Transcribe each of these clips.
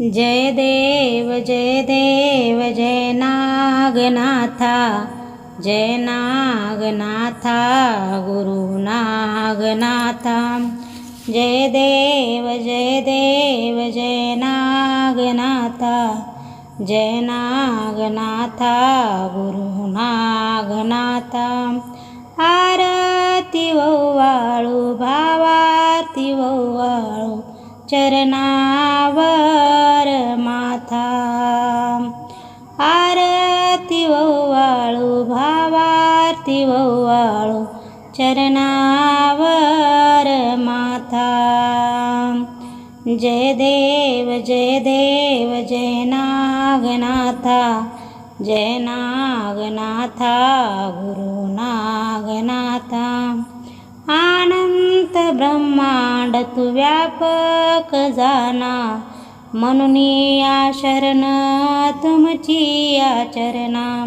जय देव जय देव जय नागनाथा जय नागनाथा गुरु नागनाथा। जय देव जय देव जय नागनाथा जय नागनाथा गुरु नागनाथा। आरती वाळू भावारती वाळू चरणावर माथा. आरती वाळू भावारती वाळू चरणावर माथा. जय देव जय देव जय नागनाथा. जय नागनाथा गुरु नागनाथा. ब्रह्मा ब्रह्मांड तू व्यापक जाना. म्हणून या शरण तुमची आचरणा चरणा.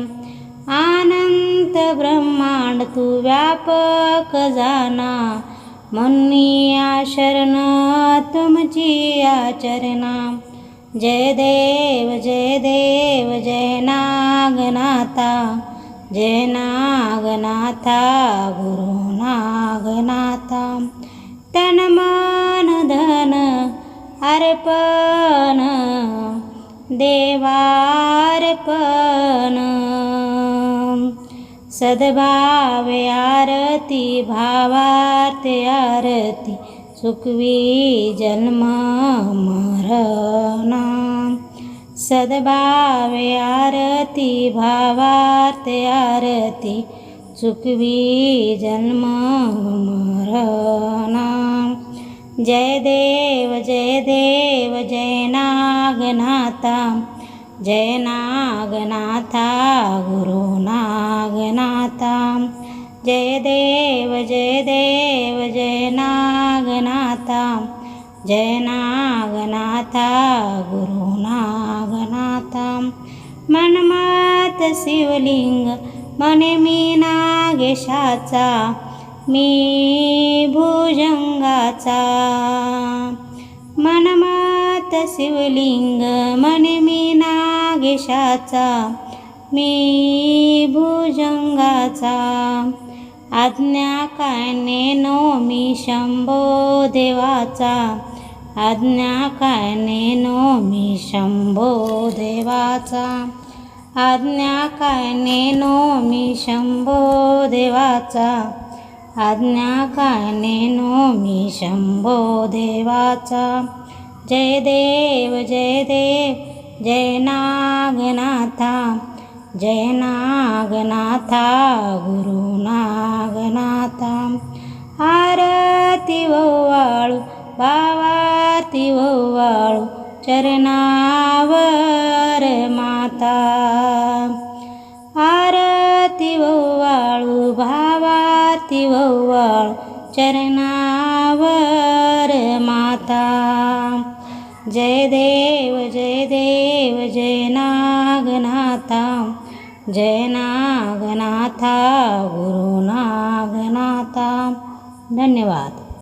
अनंत ब्रह्मांड तू व्यापक जाना. म्हणून या शरण तुमची आचरणा जय देव जय देव जय नागनाथा. जय नागनाथा गुरु नागना अर्पण देवार्पण. सद्भावे आरती भावार्थ आरती सुखवी जन्म मरण. सद्भावे आरती भावार्थ आरती सुखवी जन्म मरण. जय देव जय देव जय नागनाथा जय नागनाथा गुरु नागनाथा जय देव जय देव जय नागनाथा जय नागनाथा गुरु नागनाथा। मनमात शिवलिंग मने मी नागेशाचा मी भुजंगाचा. मनमात शिवलिंग मने मी नागेशाचा. मी भुजंगाचा. आज्ञा नो मी शंभो देवाचा. आज्ञा नो मी शंभो देवाचा. आज्ञा नो मी शंभो देवाचा. आज्ञा काय मी शंभो देवाचा. जय देव जय देव जय नागनाथा. जय नागनाथा गुरु नागनाथा. आरती हो वाळू भावारती हो वाळू चरणावर माता. चरणावर माता. जय देव जय देव जय नागनाथा. जय नागनाथा गुरु नागनाथा. धन्यवाद.